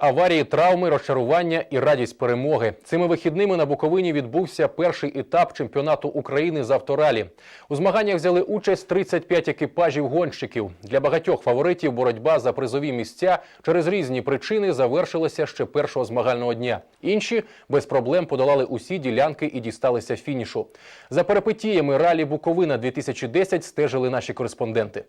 Аварії, травми, розчарування і радість перемоги. Цими вихідними на Буковині відбувся перший етап чемпіонату України з авторалі. У змаганнях взяли участь 35 екіпажів гонщиків. Для багатьох фаворитів боротьба за призові місця через різні причини завершилася ще першого змагального дня. Інші без проблем подолали усі ділянки і дісталися фінішу. За перипетіями ралі Буковина 2010 стежили наші кореспонденти.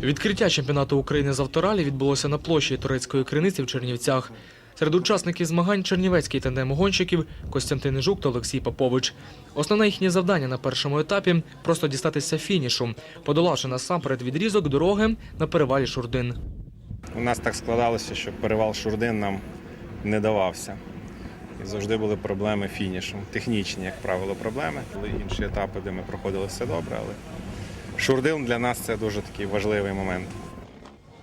Відкриття чемпіонату України з авторалі відбулося на площі турецької криниці в Чернівцях. Серед учасників змагань чернівецький тандем гонщиків Костянтин Жук та Олексій Попович. Основне їхнє завдання на першому етапі просто дістатися фінішу, подолавши насамперед відрізок дороги на перевалі Шурдин. У нас так складалося, що перевал Шурдин нам не давався. І завжди були проблеми фінішу. Технічні, як правило, проблеми. Були інші етапи, де ми проходили все добре, але Шурдин для нас це дуже такий важливий момент.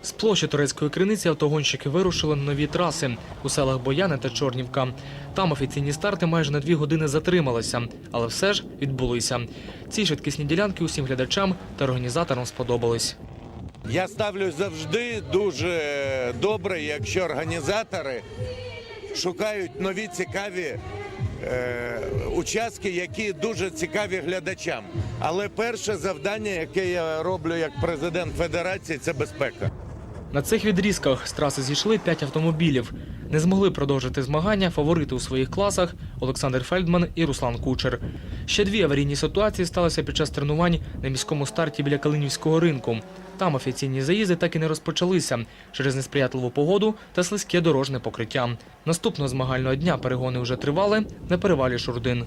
З площі турецької криниці автогонщики вирушили на нові траси у селах Бояни та Чорнівка. Там офіційні старти майже на дві години затрималися, але все ж відбулися. Ці швидкісні ділянки усім глядачам та організаторам сподобались. Я ставлю завжди дуже добре, якщо організатори шукають нові цікаві е, участки, які дуже цікаві глядачам. Але перше завдання, яке я роблю як президент федерації, це безпека. На цих відрізках з траси зійшли п'ять автомобілів. Не змогли продовжити змагання фаворити у своїх класах Олександр Фельдман і Руслан Кучер. Ще дві аварійні ситуації сталися під час тренувань на міському старті біля Калинівського ринку. Там офіційні заїзди так і не розпочалися через несприятливу погоду та слизьке дорожне покриття. Наступного змагального дня перегони вже тривали на перевалі Шурдин.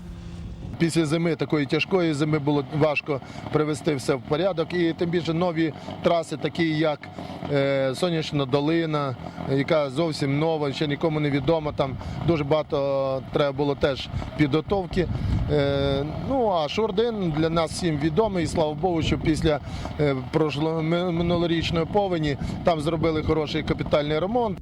Після зими такої тяжкої зими було важко привести все в порядок. І тим більше нові траси, такі як е, Сонячна долина, яка зовсім нова, ще нікому не відома. Там дуже багато треба було теж підготовки. Е, ну а Шурдин для нас всім відомий. І слава Богу, що після е, минулорічної повені там зробили хороший капітальний ремонт.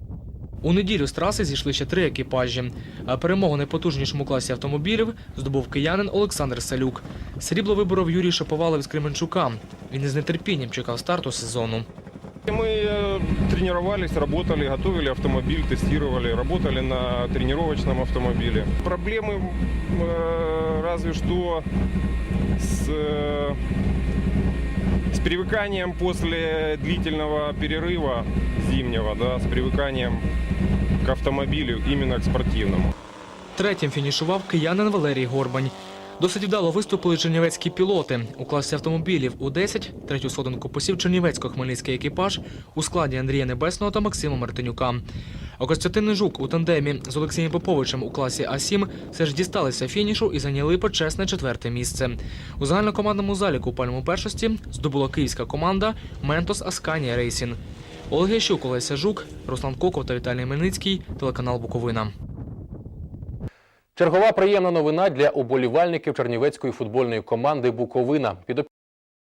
У неділю з траси зійшли ще три екіпажі. А перемогу в найпотужнішому класі автомобілів здобув киянин Олександр Салюк. Срібло виборов Юрій Шаповалов з Кременчука. Він із нетерпінням чекав старту сезону. Мы э, тренировались, работали, готовили автомобиль, тестировали, работали на тренировочном автомобиле. Проблемы э, разве что с, э, с привыканием после длительного перерыва зимнего, да, с привыканием к автомобилю, именно к спортивному. Третім фінішував киянин Валерій Горбань. Досить вдало виступили чернівецькі пілоти. У класі автомобілів у 10 третю сходинку посів чернівецько-хмельницький екіпаж у складі Андрія Небесного та Максима Мартинюка. А Костянтин Жук у тандемі з Олексієм Поповичем у класі А7 все ж дісталися фінішу і зайняли почесне четверте місце. У загальнокомандному заліку у пальму першості здобула київська команда Ментос Асканія Рейсін. Олег Ящук, Олеся Жук, Руслан Коков та Віталій Мельницький, телеканал Буковина. Чергова приємна новина для оболівальників чернівецької футбольної команди Буковина.